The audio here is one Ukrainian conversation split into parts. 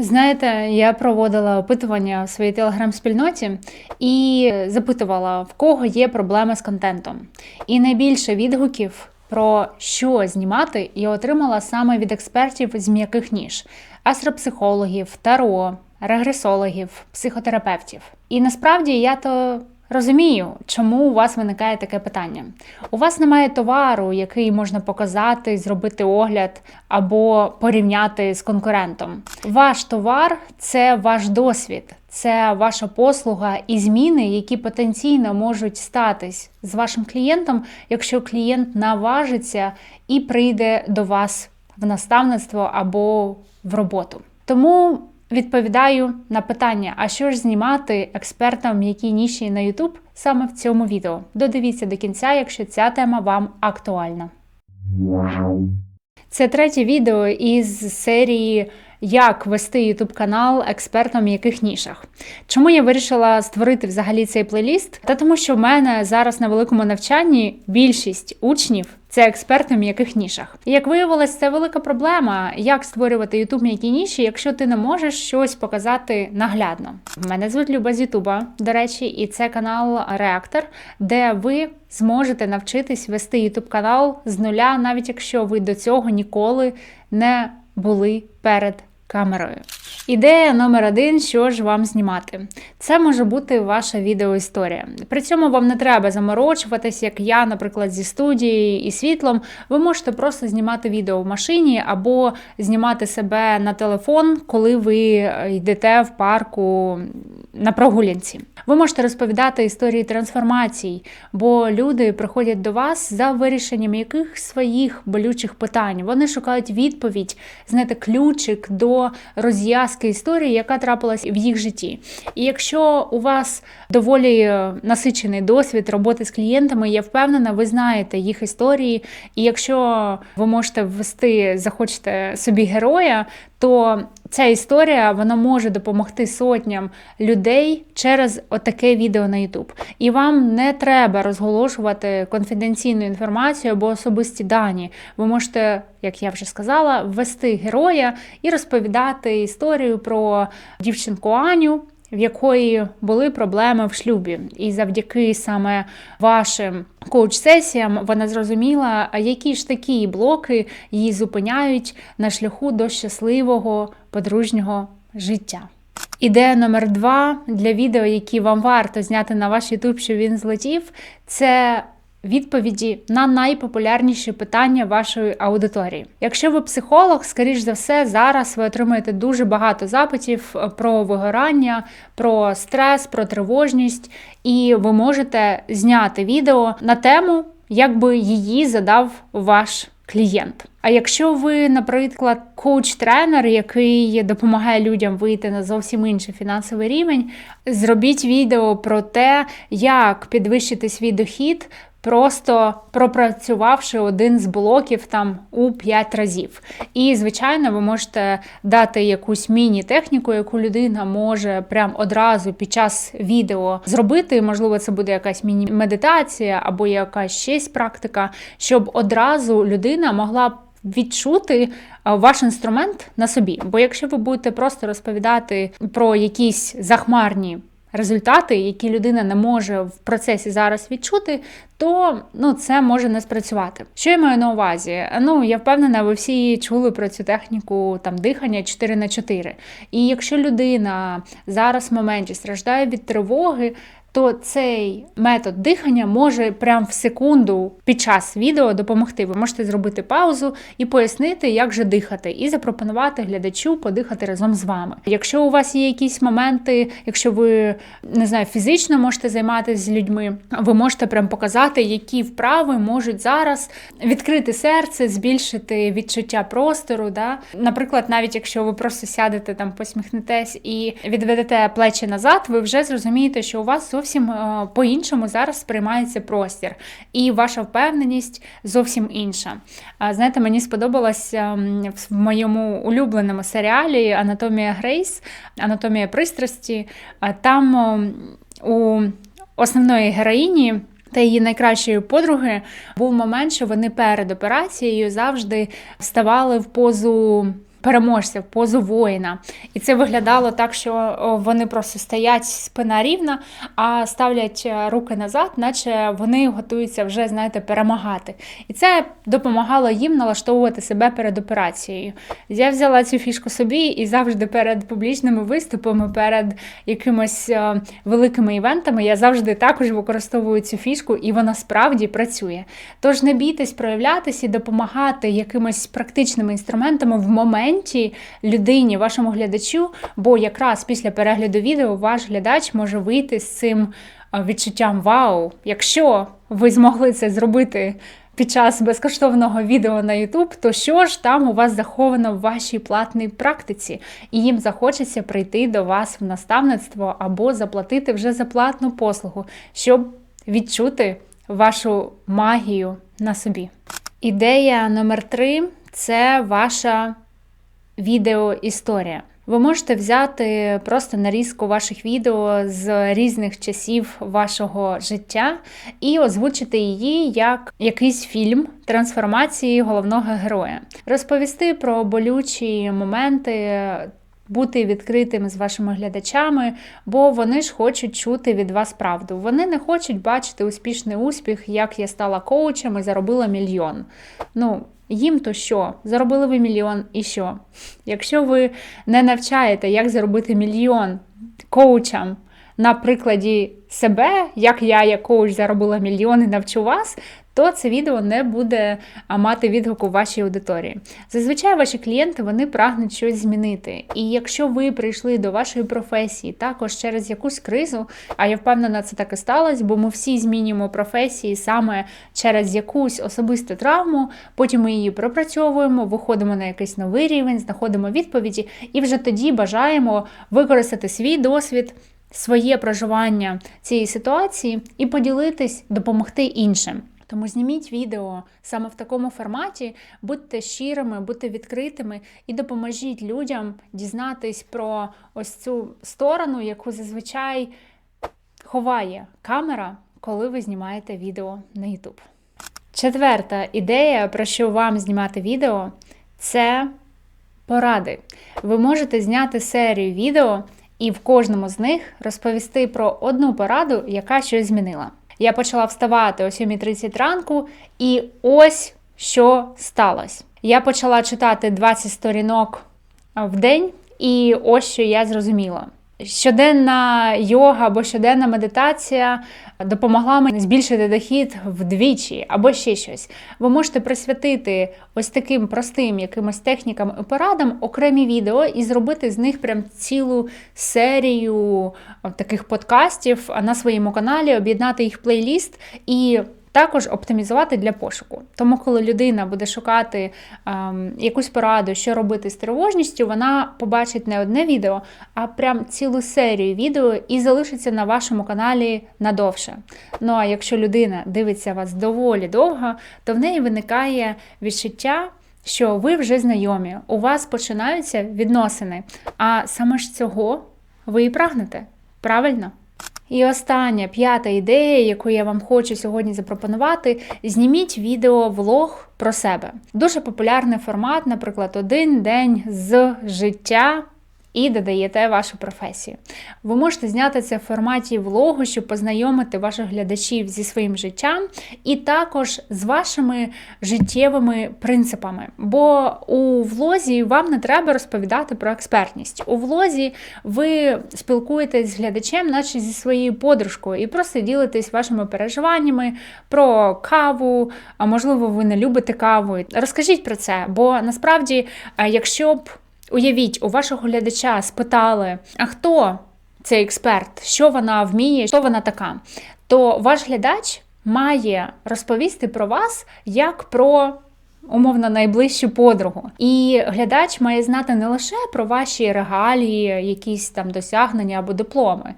Знаєте, я проводила опитування в своїй телеграм-спільноті і запитувала, в кого є проблеми з контентом. І найбільше відгуків про що знімати я отримала саме від експертів з м'яких ніж, астропсихологів, таро, регресологів, психотерапевтів. І насправді я то Розумію, чому у вас виникає таке питання. У вас немає товару, який можна показати, зробити огляд або порівняти з конкурентом. Ваш товар це ваш досвід, це ваша послуга і зміни, які потенційно можуть статись з вашим клієнтом, якщо клієнт наважиться і прийде до вас в наставництво або в роботу. Тому Відповідаю на питання, а що ж знімати експертам м'якій ніші на YouTube саме в цьому відео. Додивіться до кінця, якщо ця тема вам актуальна. Це третє відео із серії як вести YouTube канал експертам в яких нішах. Чому я вирішила створити взагалі цей плейліст? Та тому, що в мене зараз на великому навчанні більшість учнів. Це експерти в м'яких нішах. І як виявилось, це велика проблема, як створювати Ютуб м'які ніші, якщо ти не можеш щось показати наглядно. Мене звуть Люба з Ютуба, до речі, і це канал Реактор, де ви зможете навчитись вести Ютуб канал з нуля, навіть якщо ви до цього ніколи не були перед камерою. Ідея номер один, що ж вам знімати. Це може бути ваша відеоісторія. При цьому вам не треба заморочуватись, як я, наприклад, зі студії і світлом. Ви можете просто знімати відео в машині або знімати себе на телефон, коли ви йдете в парку на прогулянці. Ви можете розповідати історії трансформацій, бо люди приходять до вас за вирішенням яких своїх болючих питань. Вони шукають відповідь, знаєте, ключик до розв'язки історії, яка трапилась в їх житті. І якщо у вас доволі насичений досвід роботи з клієнтами, я впевнена, ви знаєте їх історії. І якщо ви можете ввести, захочете собі героя, то ця історія вона може допомогти сотням людей через отаке відео на YouTube. І вам не треба розголошувати конфіденційну інформацію або особисті дані. Ви можете, як я вже сказала, ввести героя і розповідати історію про дівчинку Аню в якої були проблеми в шлюбі, і завдяки саме вашим коуч-сесіям вона зрозуміла, які ж такі блоки її зупиняють на шляху до щасливого подружнього життя. Ідея номер два для відео, які вам варто зняти на ваш YouTube, щоб він злетів, це відповіді на найпопулярніші питання вашої аудиторії. Якщо ви психолог, скоріш за все, зараз ви отримаєте дуже багато запитів про вигорання, про стрес, про тривожність, і ви можете зняти відео на тему, як би її задав ваш клієнт. А якщо ви, наприклад, коуч-тренер, який допомагає людям вийти на зовсім інший фінансовий рівень, зробіть відео про те, як підвищити свій дохід просто пропрацювавши один з блоків там у 5 разів. І, звичайно, ви можете дати якусь міні-техніку, яку людина може прям одразу під час відео зробити. Можливо, це буде якась міні-медитація або якась щось практика, щоб одразу людина могла Відчути ваш інструмент на собі. Бо якщо ви будете просто розповідати про якісь захмарні результати, які людина не може в процесі зараз відчути, то ну, це може не спрацювати. Що я маю на увазі? Ну, я впевнена, ви всі чули про цю техніку там дихання 4 на 4. І якщо людина зараз в моменті страждає від тривоги, то цей метод дихання може прямо в секунду під час відео допомогти. Ви можете зробити паузу і пояснити, як же дихати, і запропонувати глядачу подихати разом з вами. Якщо у вас є якісь моменти, якщо ви не знаю, фізично можете займатися з людьми, ви можете прям показати, які вправи можуть зараз відкрити серце, збільшити відчуття простору. Да? Наприклад, навіть якщо ви просто сядете там, посміхнетесь і відведете плечі назад, ви вже зрозумієте, що у вас зовсім е, по-іншому зараз сприймається простір, і ваша впевненість зовсім інша. Знаєте, мені сподобалось ем, в моєму улюбленому серіалі Анатомія Грейс, Анатомія пристрасті. Там ем, у основної героїні. Та її найкращої подруги був момент, що вони перед операцією завжди вставали в позу переможця, в позу воїна. І це виглядало так, що вони просто стоять спина рівна, а ставлять е, руки назад, наче вони готуються вже, знаєте, перемагати. І це допомагало їм налаштовувати себе перед операцією. Я взяла цю фішку собі і завжди перед публічними виступами, перед якимось е, великими івентами я завжди також використовую цю фішку, і вона справді працює. Тож не бійтесь проявлятися і допомагати якимось практичними інструментами в моменті людині, вашому глядачу, бо якраз після перегляду відео ваш глядач може вийти з цим відчуттям вау, якщо ви змогли це зробити. Під час безкоштовного відео на YouTube, то що ж там у вас заховано в вашій платній практиці, і їм захочеться прийти до вас в наставництво або заплатити вже за платну послугу, щоб відчути вашу магію на собі. Ідея номер три це ваша відеоісторія. Ви можете взяти просто нарізку ваших відео з різних часів вашого життя і озвучити її як якийсь фільм трансформації головного героя, розповісти про болючі моменти. Бути відкритим з вашими глядачами, бо вони ж хочуть чути від вас правду. Вони не хочуть бачити успішний успіх, як я стала коучем і заробила мільйон. Ну, їм то що? Заробили ви мільйон і що? Якщо ви не навчаєте, як заробити мільйон коучам на прикладі себе, як я, як коуч, заробила мільйон і навчу вас, то це відео не буде мати відгуку в вашій аудиторії. Зазвичай ваші клієнти вони прагнуть щось змінити. І якщо ви прийшли до вашої професії також через якусь кризу, а я впевнена, це так і сталося, бо ми всі змінюємо професії саме через якусь особисту травму, потім ми її пропрацьовуємо, виходимо на якийсь новий рівень, знаходимо відповіді, і вже тоді бажаємо використати свій досвід. Своє проживання цієї ситуації і поділитись, допомогти іншим. Тому зніміть відео саме в такому форматі, будьте щирими, будьте відкритими і допоможіть людям дізнатись про ось цю сторону, яку зазвичай ховає камера, коли ви знімаєте відео на YouTube. Четверта ідея, про що вам знімати відео, це поради. Ви можете зняти серію відео і в кожному з них розповісти про одну пораду, яка щось змінила. Я почала вставати о 7.30 ранку, і ось що сталося. Я почала читати 20 сторінок в день, і ось що я зрозуміла. Щоденна йога або щоденна медитація допомогла мені збільшити дохід вдвічі або ще щось. Ви можете присвятити ось таким простим якимось технікам і порадам окремі відео і зробити з них прям цілу серію таких подкастів на своєму каналі, об'єднати їх в плейліст і також оптимізувати для пошуку. Тому, коли людина буде шукати ем, якусь пораду, що робити з тривожністю, вона побачить не одне відео, а прям цілу серію відео і залишиться на вашому каналі надовше. Ну а якщо людина дивиться вас доволі довго, то в неї виникає відчуття. Що ви вже знайомі, у вас починаються відносини, а саме ж цього ви і прагнете. Правильно? І остання п'ята ідея, яку я вам хочу сьогодні запропонувати: зніміть відео-влог про себе. Дуже популярний формат, наприклад, один день з життя і додаєте вашу професію. Ви можете зняти це в форматі влогу, щоб познайомити ваших глядачів зі своїм життям, і також з вашими життєвими принципами. Бо у влозі вам не треба розповідати про експертність. У влозі ви спілкуєтесь з глядачем, наче зі своєю подружкою, і просто ділитесь вашими переживаннями про каву, а можливо, ви не любите каву. Розкажіть про це, бо насправді, е, якщо б Уявіть, у вашого глядача спитали, а хто цей експерт, що вона вміє, що вона така, то ваш глядач має розповісти про вас як про. Умовно, найближчу подругу. І глядач має знати не лише про ваші регалії, якісь там досягнення або дипломи.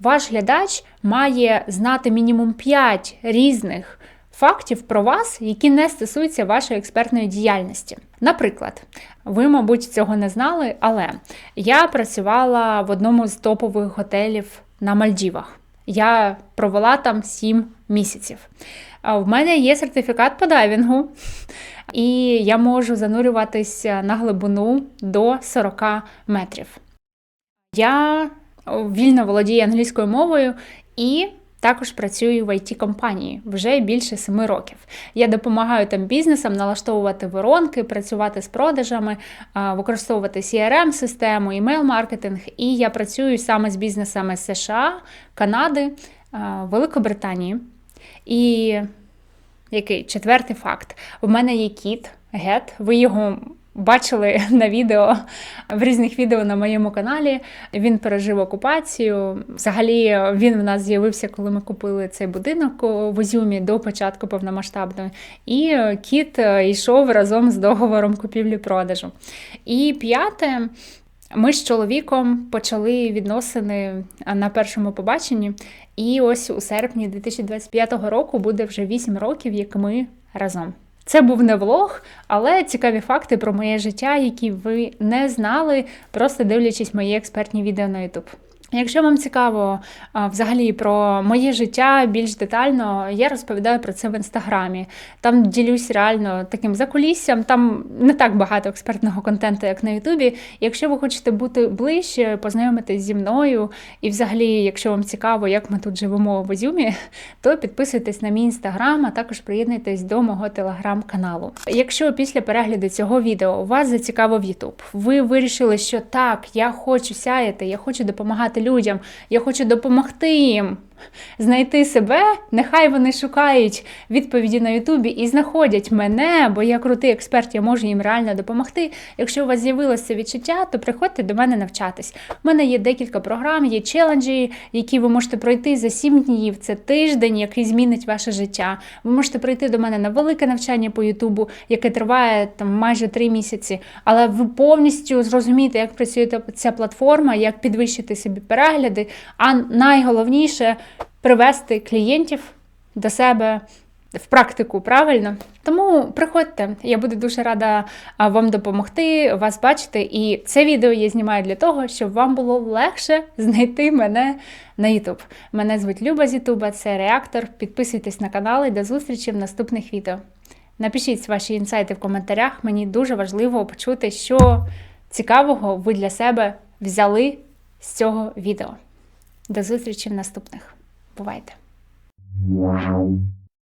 Ваш глядач має знати мінімум 5 різних фактів про вас, які не стосуються вашої експертної діяльності. Наприклад, ви, мабуть, цього не знали, але я працювала в одному з топових готелів на Мальдівах. Я провела там 7 місяців. В мене є сертифікат по дайвінгу. і я можу занурюватися на глибину до 40 метрів. Я вільно володію англійською мовою і також працюю в it компанії вже більше семи років. Я допомагаю там бізнесам налаштовувати воронки, працювати з продажами, використовувати crm систему імейл-маркетинг. І я працюю саме з бізнесами США, Канади, Великобританії. І який четвертий факт: у мене є кіт, гет, ви його бачили на відео в різних відео на моєму каналі. Він пережив окупацію. Взагалі він в нас з'явився, коли ми купили цей будинок в Озюмі до початку повномасштабної. І кіт йшов разом з договором купівлі-продажу. І п'яте. Ми з чоловіком почали відносини на першому побаченні, і ось у серпні 2025 року буде вже 8 років, як ми разом. Це був не влог, але цікаві факти про моє життя, які ви не знали, просто дивлячись мої експертні відео на YouTube. Якщо вам цікаво взагалі про моє життя більш детально, я розповідаю про це в інстаграмі. Там ділюсь реально таким закуліссям. Там не так багато експертного контенту, як на Ютубі. Якщо ви хочете бути ближче, познайомитись зі мною, і взагалі, якщо вам цікаво, як ми тут живемо в Озюмі, то підписуйтесь на мій інстаграм, а також приєднуйтесь до мого телеграм-каналу. Якщо після перегляду цього відео вас зацікавив Ютуб, ви вирішили, що так, я хочу сяяти, я хочу допомагати людям, я хочу допомогти їм знайти себе. Нехай вони шукають відповіді на Ютубі і знаходять мене, бо я крутий експерт, я можу їм реально допомогти. Якщо у вас з'явилося відчуття, то приходьте до мене навчатись. У мене є декілька програм, є челенджі, які ви можете пройти за 7 днів. Це тиждень, який змінить ваше життя. Ви можете прийти до мене на велике навчання по Ютубу, яке триває там майже 3 місяці, але ви повністю зрозумієте, як працює ця платформа, як підвищити собі перегляди. А найголовніше привести клієнтів до себе в практику правильно. Тому приходьте, я буду дуже рада вам допомогти, вас бачити. І це відео я знімаю для того, щоб вам було легше знайти мене на YouTube. Мене звуть Люба з Ютуба, це реактор. Підписуйтесь на канал і до зустрічі в наступних відео. Напишіть ваші інсайти в коментарях. Мені дуже важливо почути, що цікавого ви для себе взяли з цього відео. До зустрічі в наступних. Бувайте!